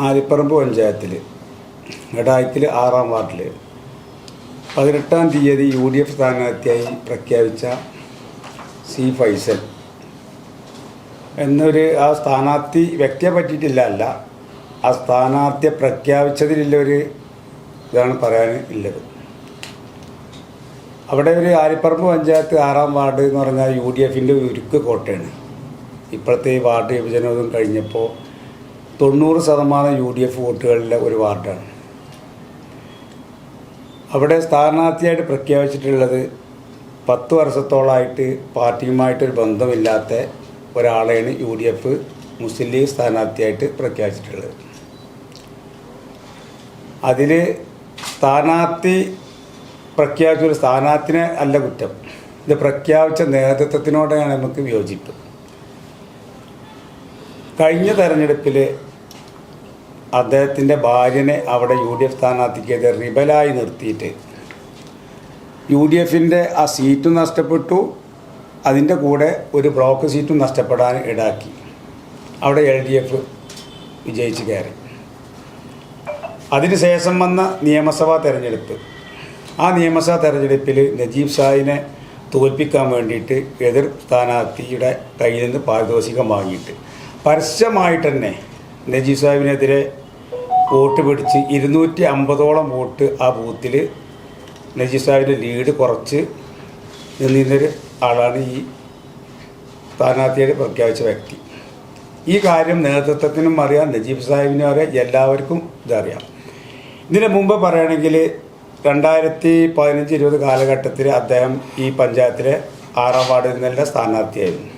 ആലിപ്പറമ്പ് പഞ്ചായത്തിൽ എടായ്ക്കൽ ആറാം വാർഡിൽ പതിനെട്ടാം തീയതി യു ഡി എഫ് സ്ഥാനാർത്ഥിയായി പ്രഖ്യാപിച്ച സി ഫൈസൽ. എന്നൊരു ആ സ്ഥാനാർത്ഥി വ്യക്തിയെ പറ്റിയിട്ടില്ല അല്ല. ആ സ്ഥാനാർത്ഥിയെ പ്രഖ്യാപിച്ചതിലുള്ളൊരു ഇതാണ് പറയാൻ ഉള്ളത്. അവിടെ ഒരു ആലിപ്പറമ്പ് പഞ്ചായത്ത് ആറാം വാർഡ് എന്ന് പറഞ്ഞാൽ യു ഡി എഫിന്റെ ഉരുക്ക് കോട്ടയാണ്. ഇപ്പോഴത്തെ ഈ വാർഡ് വിഭജനവും കഴിഞ്ഞപ്പോൾ തൊണ്ണൂറ് ശതമാനം യു ഡി എഫ് വോട്ടുകളിലെ ഒരു വാർഡാണ്. അവിടെ സ്ഥാനാർത്ഥിയായിട്ട് പ്രഖ്യാപിച്ചിട്ടുള്ളത് പത്ത് വർഷത്തോളമായിട്ട് പാർട്ടിയുമായിട്ടൊരു ബന്ധമില്ലാത്ത ഒരാളെയാണ് U D F Muslim League സ്ഥാനാർത്ഥിയായിട്ട് പ്രഖ്യാപിച്ചിട്ടുള്ളത്. അതിൽ സ്ഥാനാർത്ഥി പ്രഖ്യാപിച്ച ഒരു സ്ഥാനാർത്ഥിനെ അല്ല കുറ്റം. ഇത് പ്രഖ്യാപിച്ച നേതൃത്വത്തിനോടെയാണ് നമുക്ക് വിയോജിപ്പ്. കഴിഞ്ഞ തെരഞ്ഞെടുപ്പിൽ അദ്ദേഹത്തിന്റെ ഭാര്യനെ അവിടെ യു ഡി എഫ് സ്ഥാനാർത്ഥിക്കെതിരെ റിബലായി നിർത്തിയിട്ട്. യു ഡി എഫിന്റെ ആ സീറ്റും നഷ്ടപ്പെട്ടു. അതിന്റെ കൂടെ ഒരു ബ്ലോക്ക് സീറ്റും നഷ്ടപ്പെടാൻ ഇടാക്കി അവിടെ എൽ ഡി എഫ് വിജയിച്ച് കയറി. അതിനുശേഷം വന്ന നിയമസഭാ തെരഞ്ഞെടുപ്പ്. ആ നിയമസഭാ തെരഞ്ഞെടുപ്പിൽ നജീബ് ഷാഹിനെ തോൽപ്പിക്കാൻ വേണ്ടിയിട്ട് എതിർ സ്ഥാനാർത്ഥിയുടെ കയ്യിൽ നിന്ന് പാരിതോഷികം വാങ്ങിയിട്ട്. പരസ്യമായിട്ട് തന്നെ നജീബ് സാഹിബിനെതിരെ വോട്ട് പിടിച്ച് ഇരുന്നൂറ്റി അമ്പതോളം വോട്ട് ആ ബൂത്തിൽ നജീബ് സാഹിബിന്റെ ലീഡ് കുറച്ച് നിന്നിരുന്നൊരു ആളാണ് ഈ സ്ഥാനാർത്ഥിയായിട്ട് പ്രഖ്യാപിച്ച വ്യക്തി. ഈ കാര്യം നേതൃത്വത്തിനും അറിയാം നജീബ് സാഹിബിനും അറിയാം എല്ലാവർക്കും ഇതറിയാം. ഇതിന് മുമ്പ് പറയുകയാണെങ്കിൽ രണ്ടായിരത്തി പതിനഞ്ച് ഇരുപത് കാലഘട്ടത്തിൽ അദ്ദേഹം ഈ പഞ്ചായത്തിലെ ആറാം വാർഡിൽ നിന്നുള്ള സ്ഥാനാർത്ഥിയായിരുന്നു.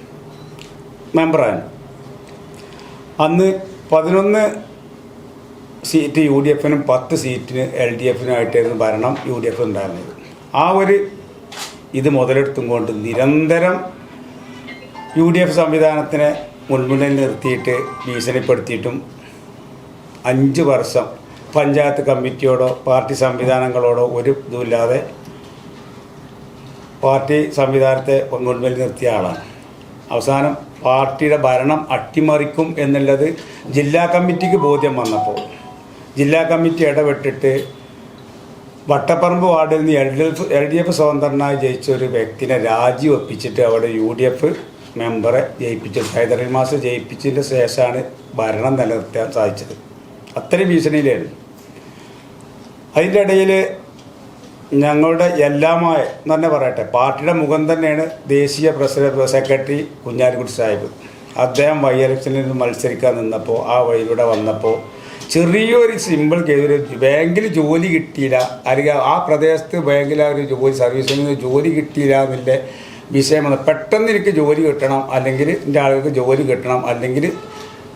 മെമ്പറാണ് അന്ന് പതിനൊന്ന് സീറ്റ് യു ഡി എഫിനും പത്ത് സീറ്റിന് എൽ ഡി എഫിനുമായിട്ടായിരുന്നു ഭരണം യു ഡി എഫ് ഉണ്ടായിരുന്നത്. ആ ഒരു ഇത് മുതലെടുത്തും കൊണ്ട് നിരന്തരം യു ഡി എഫ് സംവിധാനത്തിനെ മുൻമുന്നിൽ നിർത്തിയിട്ട് ഭീഷണിപ്പെടുത്തിയിട്ടും അഞ്ച് വർഷം പഞ്ചായത്ത് കമ്മിറ്റിയോടോ പാർട്ടി സംവിധാനങ്ങളോടോ ഒരു ഇതുമില്ലാതെ പാർട്ടി സംവിധാനത്തെ മുൻപിൽ നിർത്തിയ ആളാണ്. അവസാനം പാർട്ടിയുടെ ഭരണം അട്ടിമറിക്കും എന്നുള്ളത് ജില്ലാ കമ്മിറ്റിക്ക് ബോധ്യം വന്നപ്പോൾ ജില്ലാ കമ്മിറ്റി ഇടപെട്ടിട്ട് വട്ടപ്പറമ്പ് വാർഡിൽ നിന്ന് L D F L D F സ്വതന്ത്രനായി ജയിച്ച ഒരു വ്യക്തിനെ രാജി ഒപ്പിച്ചിട്ട് അവിടെ യു ഡി എഫ് മെമ്പറെ ജയിപ്പിച്ചു. ഹൈദരലി മാസ് ജയിപ്പിച്ചതിന് ശേഷമാണ് ഭരണം നിലനിർത്താൻ സാധിച്ചത്. അത്രയും ഭീഷണിയിലായിരുന്നു. അതിന്റെ ഇടയിൽ ഞങ്ങളുടെ എല്ലാമായ തന്നെ പറയട്ടെ പാർട്ടിയുടെ മുഖം തന്നെയാണ് ദേശീയ പ്രസിഡന്റ് സെക്രട്ടറി കുഞ്ഞാലിക്കുട്ടി സാഹിബ്. അദ്ദേഹം വൈ ഇലക്ഷനിൽ മത്സരിക്കാൻ നിന്നപ്പോൾ ആ വഴിയിലൂടെ വന്നപ്പോൾ ചെറിയൊരു സിമ്പിൾ കേസ് ബാങ്കിൽ ജോലി കിട്ടിയില്ല. അല്ലെങ്കിൽ ആ പ്രദേശത്ത് ബാങ്കിൽ ആ ഒരു ജോലി സർവീസിൽ നിന്ന് ജോലി കിട്ടിയില്ല എന്നുള്ള വിഷയമാണ് പെട്ടെന്ന് എനിക്ക് ജോലി കിട്ടണം അല്ലെങ്കിൽ എന്റെ ആളുകൾക്ക് ജോലി കിട്ടണം അല്ലെങ്കിൽ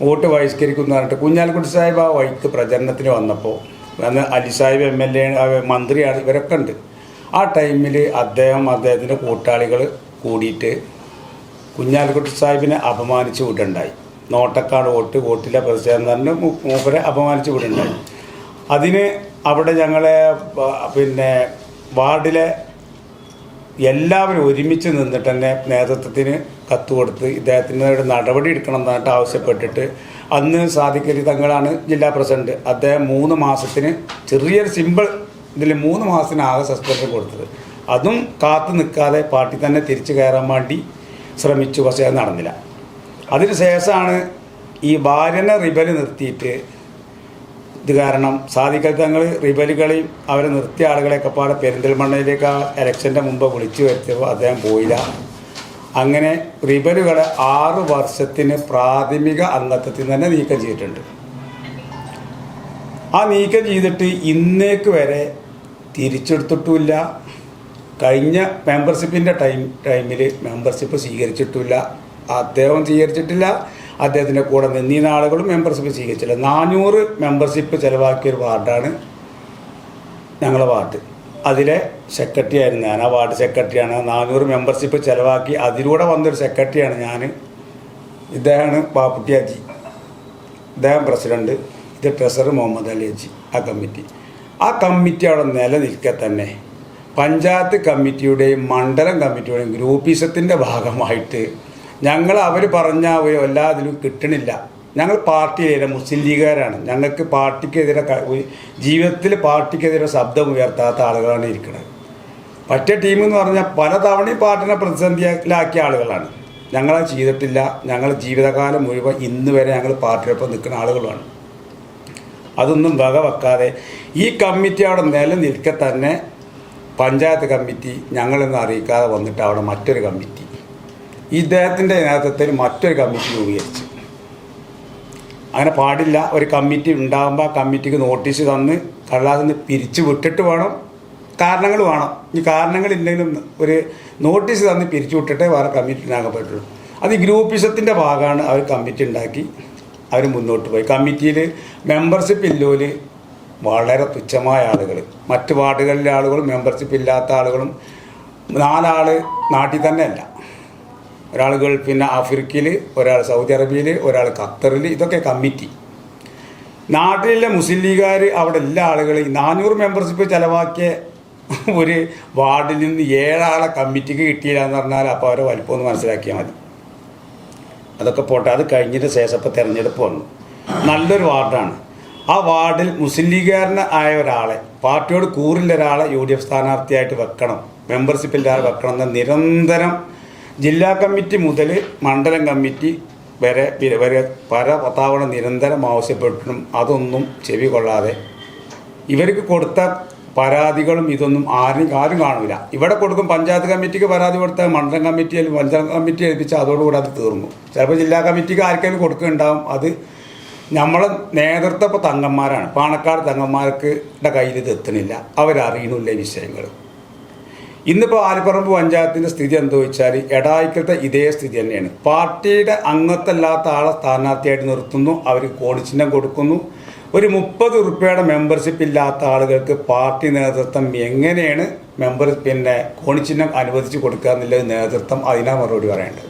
വോട്ട് ബഹിഷ്കരിക്കും എന്ന് പറഞ്ഞിട്ട് കുഞ്ഞാലിക്കുട്ടി സാഹിബ് ആ വഴിക്ക് പ്രചരണത്തിന് വന്നപ്പോൾ Ali Sahib M L A മന്ത്രിയാണ് ഇവരൊക്കെ ഉണ്ട്. ആ ടൈമിൽ അദ്ദേഹം അദ്ദേഹത്തിന്റെ കൂട്ടാളികൾ കൂടിയിട്ട് കുഞ്ഞാലിക്കുട്ടി സാഹിബിനെ അപമാനിച്ച് വിടുണ്ടായി നോട്ടക്കാട് വോട്ട് വോട്ടിലെ പ്രസിഡന്റ് മൂപ്പരെ അപമാനിച്ച് വിടുണ്ടായി അതിന് അവിടെ ഞങ്ങളെ പിന്നെ വാർഡിലെ എല്ലാവരും ഒരുമിച്ച് നിന്നിട്ട് തന്നെ നേതൃത്വത്തിന് കത്ത് കൊടുത്ത് ഇദ്ദേഹത്തിന് ഒരു നടപടി എടുക്കണം എന്നിട്ട് ആവശ്യപ്പെട്ടിട്ട് അന്ന് സാധിക്കലി തങ്ങളാണ് ജില്ലാ പ്രസിഡന്റ്. അദ്ദേഹം മൂന്ന് മാസത്തിന് ചെറിയൊരു സിമ്പിൾ ഇതിൽ മൂന്ന് മാസത്തിന് ആകെ സസ്പെൻഷൻ കൊടുത്തത്. അതും കാത്തു നിൽക്കാതെ പാർട്ടി തന്നെ തിരിച്ചു കയറാൻ വേണ്ടി ശ്രമിച്ചു. പക്ഷേ അത് നടന്നില്ല. അതിനുശേഷമാണ് ഈ ഭാര്യനെ റിബൽ നിർത്തിയിട്ട് ഇത് കാരണം സാധിക്കൽ തങ്ങൾ റിബലുകളെയും അവരെ നിർത്തിയ ആളുകളെയൊക്കെ പാടെ പെരിന്തൽമണ്ണയിലേക്ക് ആ ഇലക്ഷന്റെ മുമ്പ് വിളിച്ചു വരുത്തിയപ്പോൾ അദ്ദേഹം പോയില്ല. അങ്ങനെ റിബനുകളെ ആറ് വർഷത്തിന് പ്രാഥമിക അംഗത്വത്തിൽ തന്നെ നീക്കം ചെയ്തിട്ടുണ്ട്. ആ നീക്കം ചെയ്തിട്ട് ഇന്നേക്ക് വരെ തിരിച്ചെടുത്തിട്ടുമില്ല. കഴിഞ്ഞ മെമ്പർഷിപ്പിന്റെ ടൈം ടൈമിൽ മെമ്പർഷിപ്പ് സ്വീകരിച്ചിട്ടില്ല അദ്ദേഹം സ്വീകരിച്ചിട്ടില്ല. അദ്ദേഹത്തിന്റെ കൂടെ നിന്നീന ആളുകളും മെമ്പർഷിപ്പ് സ്വീകരിച്ചില്ല. നാനൂറ് മെമ്പർഷിപ്പ് ചിലവാക്കിയ ഒരു വാർഡാണ് ഞങ്ങളുടെ വാർഡ്. അതിലെ സെക്രട്ടറി ആയിരുന്നു ഞാൻ. ആ വാർഡ് സെക്രട്ടറിയാണ് നാനൂറ് മെമ്പർഷിപ്പ് ചിലവാക്കി അതിലൂടെ വന്നൊരു സെക്രട്ടറിയാണ് ഞാൻ ഇദ്ദേഹമാണ് പാപ്പുട്ടിയാജി ഇദ്ദേഹം പ്രസിഡന്റ് ഇത് ട്രഷറർ മുഹമ്മദ് അലി അജി. ആ കമ്മിറ്റി ആ കമ്മിറ്റി അവിടെ നിലനിൽക്കെ തന്നെ പഞ്ചായത്ത് കമ്മിറ്റിയുടെയും മണ്ഡലം കമ്മിറ്റിയുടെയും ഗ്രൂപ്പീസത്തിന്റെ ഭാഗമായിട്ട് ഞങ്ങൾ അവർ പറഞ്ഞ ഒരു എല്ലാ ഇതിലും കിട്ടണില്ല. ഞങ്ങൾ പാർട്ടിയിലെ മുസ്ലിം ലീഗുകാരാണ്. ഞങ്ങൾക്ക് പാർട്ടിക്കെതിരെ ജീവിതത്തിൽ പാർട്ടിക്കെതിരെ ശബ്ദം ഉയർത്താത്ത ആളുകളാണ് ഇരിക്കുന്നത് മറ്റേ ടീം എന്ന് പറഞ്ഞാൽ പല തവണയും പാർട്ടിനെ പ്രതിസന്ധിയിലാക്കിയ ആളുകളാണ്. ഞങ്ങളത് ചെയ്തിട്ടില്ല. ഞങ്ങൾ ജീവിതകാലം മുഴുവൻ ഇന്ന് വരെ ഞങ്ങൾ പാർട്ടിയോടൊപ്പം നിൽക്കുന്ന ആളുകളാണ് അതൊന്നും വക വെക്കാതെ ഈ കമ്മിറ്റി അവിടെ നിലനിൽക്കെ തന്നെ പഞ്ചായത്ത് കമ്മിറ്റി ഞങ്ങളെന്ന് അറിയിക്കാതെ വന്നിട്ട് അവിടെ മറ്റൊരു കമ്മിറ്റി. ഇദ്ദേഹത്തിന്റെ നേതൃത്വത്തിൽ മറ്റൊരു കമ്മിറ്റി രൂപീകരിച്ചു. അങ്ങനെ പാടില്ല. ഒരു കമ്മിറ്റി ഉണ്ടാകുമ്പോൾ ആ കമ്മിറ്റിക്ക് നോട്ടീസ് തന്ന് കടലാസിൽ നിന്ന് പിരിച്ചു വിട്ടിട്ട് വേണം. കാരണങ്ങൾ വേണം. ഈ കാരണങ്ങളില്ലെങ്കിലും ഒരു നോട്ടീസ് തന്ന് പിരിച്ചു വിട്ടിട്ടേ വേറെ കമ്മിറ്റി ഉണ്ടാക്കാൻ പറ്റുള്ളൂ അത് ഗ്രൂപ്പിസത്തിന്റെ ഭാഗമാണ് അവർ കമ്മിറ്റി ഉണ്ടാക്കി അവർ മുന്നോട്ട് പോയി. കമ്മിറ്റിയിൽ മെമ്പർഷിപ്പ് ഇല്ലോൽ വളരെ തുച്ഛമായ ആളുകൾ മറ്റ് വാർഡുകളിലെ ആളുകളും മെമ്പർഷിപ്പ് ഇല്ലാത്ത ആളുകളും നാലാൾ നാട്ടിൽ തന്നെ അല്ല ഒരാൾ പിന്നെ ആഫ്രിക്കയിൽ ഒരാൾ സൗദി അറേബ്യയിൽ ഒരാൾ ഖത്തറിൽ ഇതൊക്കെ കമ്മിറ്റി. നാട്ടിലെ മുസ്ലിം ലീഗുകാർ അവിടെ എല്ലാ ആളുകളും നാനൂറ് മെമ്പർഷിപ്പ് ചിലവാക്കിയ ഒരു വാർഡിൽ നിന്ന് ഏഴാളെ കമ്മിറ്റിക്ക് കിട്ടിയില്ല എന്ന് പറഞ്ഞാൽ അപ്പോൾ അവരെ വലിപ്പം ഒന്ന് മനസ്സിലാക്കിയാൽ മതി. അതൊക്കെ പോട്ടെ അത് കഴിഞ്ഞിട്ട് ശേഷം ഇപ്പോൾ തിരഞ്ഞെടുപ്പ് വന്നു. നല്ലൊരു വാർഡാണ്. ആ വാർഡിൽ മുസ്ലിം ലീഗുകാരന് ആയ ഒരാളെ പാർട്ടിയോട് കൂറില്ല ഒരാളെ യു ഡി എഫ് സ്ഥാനാർത്ഥിയായിട്ട് വെക്കണം മെമ്പർഷിപ്പില്ലാതെ വെക്കണം എന്ന് നിരന്തരം ജില്ലാ കമ്മിറ്റി മുതൽ മണ്ഡലം കമ്മിറ്റി വരെ വരെ- പല തവണ നിരന്തരം ആവശ്യപ്പെട്ടിട്ടും അതൊന്നും ചെവി കൊള്ളാതെ ഇവർക്ക് കൊടുത്ത പരാതികളും ഇതൊന്നും ആരും ആരും കാണില്ല ഇവിടെ കൊടുക്കും പഞ്ചായത്ത് കമ്മിറ്റിക്ക് പരാതി കൊടുത്താൽ മണ്ഡലം കമ്മിറ്റി അല്ലെങ്കിൽ പഞ്ചായത്ത് കമ്മിറ്റി ഏൽപ്പിച്ചാൽ അതോടുകൂടി അത് തീർന്നു. ചിലപ്പോൾ ജില്ലാ കമ്മിറ്റിക്ക് ആർക്കെങ്കിലും കൊടുക്കുന്നുണ്ടാവും. അത് നമ്മളെ നേതൃത്വ തങ്ങന്മാരാണ്. പാണക്കാട് തങ്ങന്മാർക്ക് കയ്യിൽ ഇത് എത്തണില്ല. അവരറിയണില്ല ഈ വിഷയങ്ങൾ ഇന്നിപ്പോൾ ആലിപ്പറമ്പ് പഞ്ചായത്തിന്റെ സ്ഥിതി എന്താ വെച്ചാൽ എടായിക്കത്തെ ഇതേ സ്ഥിതി തന്നെയാണ്. പാർട്ടിയുടെ അംഗത്തല്ലാത്ത ആളെ സ്ഥാനാർത്ഥിയായിട്ട് നിർത്തുന്നു അവർക്ക് കോടിച്ചിഹ്നം കൊടുക്കുന്നു. ഒരു മുപ്പത് ഉറുപ്പ്യയുടെ മെമ്പർഷിപ്പ് ഇല്ലാത്ത ആളുകൾക്ക് പാർട്ടി നേതൃത്വം എങ്ങനെയാണ് മെമ്പർ പിന്നെ കോണിച്ചിഹ്നം അനുവദിച്ച് കൊടുക്കുക എന്നുള്ളത് നേതൃത്വം അതിനാ മറുപടി പറയേണ്ടത്.